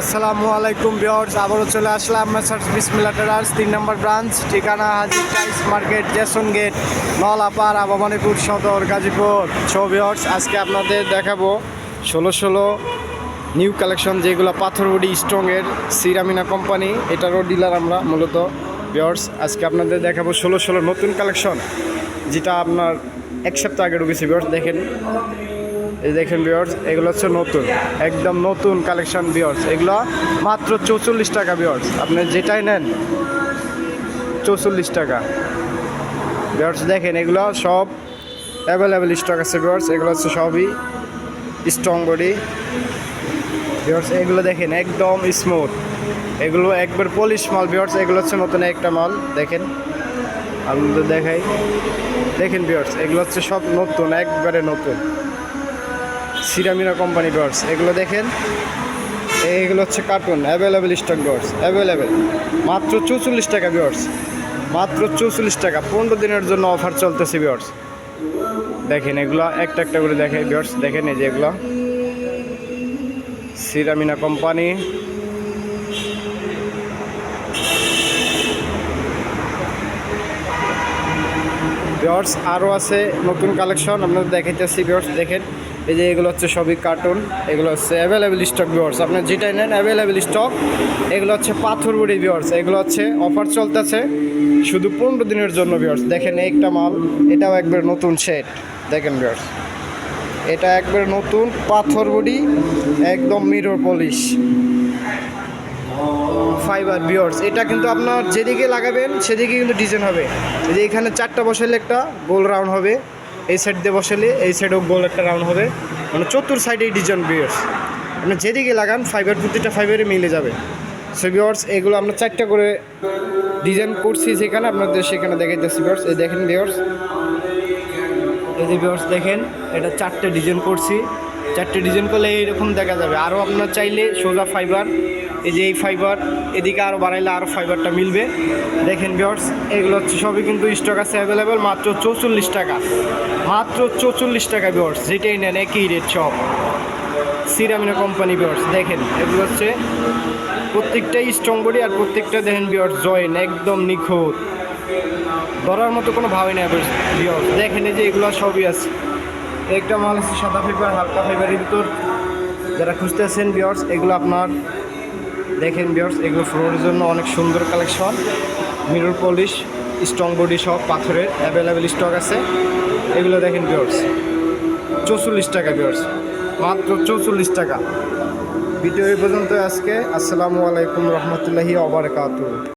আসসালামু আলাইকুম বিয়ার্স আবারও চলে আসলাম মেসার্স বিসমিল্লা ট্রেডার্স তিন নম্বর ব্রাঞ্চ, ঠিকানা হাজি টাইস মার্কেট জেসন গেট নলাপাড়া ভবানীপুর সদর, গাজীপুর। সো বিয়ার্স আজকে আপনাদের দেখাবো ষোলো ষোলো নিউ কালেকশন যেগুলো পাথরবডি স্ট্রংয়ের সিরামিনা কোম্পানি, এটারও ডিলার আমরা মূলত। বিয়ার্স আজকে আপনাদের দেখাবো ষোলো ষোলো নতুন কালেকশন, যেটা আপনার এক সপ্তাহ আগে ঢুকেছে। বিয়ার্স দেখেন এই দেখেন বিয়ার্স এগুলো হচ্ছে নতুন, একদম নতুন কালেকশন বিয়ার্স এগুলো মাত্র চৌচল্লিশ টাকা বিয়ার্স আপনি যেটাই নেন, চৌচল্লিশ টাকা। বিয়ার্স দেখেন, এগুলো সব অ্যাভেলেবেল স্টক আছে বিয়ার্স এগুলো হচ্ছে সবই স্ট্রং বডি বিয়ার্স এগুলো দেখেন, একদম স্মুথ এগুলো একবার পলিশ মাল বিয়ার্স এগুলো হচ্ছে নতুন একটা মাল দেখেন আপনাদের দেখাই। দেখেন বিয়ার্স এগুলো হচ্ছে সব নতুন, একবারে নতুন। সিরামিনা কোম্পানি ডোয়ার্স এগুলো দেখেন। এইগুলো হচ্ছে cartoon available stock dots available মাত্র চৌচল্লিশ টাকা বিয়ার্স মাত্র চৌচল্লিশ টাকা, পনেরো দিনের জন্য অফার চলতেছে বিয়ার্স দেখেন এগুলো, একটা একটা করে দেখে বিয়ার্স দেখেন এই যে এগুলো। সিরামিনা কোম্পানি। বিয়ার্স আরও আছে নতুন কালেকশন আপনাদের দেখাইতেছি বিয়ার্স দেখেন। এই যে এগুলো হচ্ছে সবই কার্টুন এগুলো হচ্ছে অ্যাভেলেবেল স্টক বিয়ার্স আপনার যেটাই নেন অ্যাভেলেবেল স্টক এগুলো হচ্ছে পাথরবুড়ি বিয়ার্স এগুলো হচ্ছে অফার চলতেছে শুধু পনেরো দিনের জন্য বিয়ার্স দেখেন একটা মাল, এটাও একবার নতুন সেট দেখেন বিয়ার্স এটা একবার নতুন পাথরবুড়ি একদম মিরর পলিশ ফাইবার বিয়ার্স এটা কিন্তু আপনার যেদিকে লাগাবেন, সেদিকে কিন্তু ডিজাইন হবে। যে এখানে চারটা বসালে একটা গোল রাউন্ড হবে। এই সাইড দিয়ে বসালে এই সাইডেও গোল একটা রাউন্ড হবে। মানে চতুর সাইডেই ডিজাইন বিয়ার্স আপনি যেদিকে লাগান ফাইবার প্রতিটা ফাইবারে মিলে যাবে। সো বিয়ার্স এগুলো আমরা চারটা করে ডিজাইন করছি সেখানে আপনাদের সেখানে দেখাইতেছি বিয়ার্স এই দেখেন বিয়ার্স এই যে বিয়ার্স দেখেন, এটা চারটে ডিজাইন করছি। চারটে ডিজাইন করলে এইরকম দেখা যাবে। আরও আপনার চাইলে সোজা ফাইবার এই যে এই ফাইবার এদিকে আরও বাড়াইলে আরও ফাইবারটা মিলবে। দেখেন বিয়ার্স এগুলো হচ্ছে সবই কিন্তু স্টক আছে অ্যাভেলেবেল মাত্র চৌচল্লিশ টাকা। মাত্র চৌচল্লিশ টাকা বিয়ার্স যেটাই নেন একই রেট সব সিরামিনা কোম্পানি বিয়ার্স দেখেন, এগুলো হচ্ছে প্রত্যেকটাই স্ট্রং বডি আর প্রত্যেকটা দেখেন বিয়ার্স জয়েন একদম নিখুঁত। ধরার মতো কোনো ভাবে নেই বিয়ার্স দেখেন এই যে এগুলো সবই আছে। একটা মাল আছে সাদা ফাইবার হালকা ফাইবারের ভিতর। যারা খুঁজতেছেন বিয়ার্স এগুলো আপনার দেখেন বিয়ার্স এগুলো ফ্লোরের জন্য অনেক সুন্দর collection mirror polish strong body সব পাথরের অ্যাভেলেবেল স্টক আছে। এগুলো দেখেন বিয়ার্স চৌচল্লিশ টাকা বিয়ার্স মাত্র চৌচল্লিশ টাকা। ভিডিও এই পর্যন্ত আজকে। আসসালামু আলাইকুম রহমতুল্লাহি অবরকাত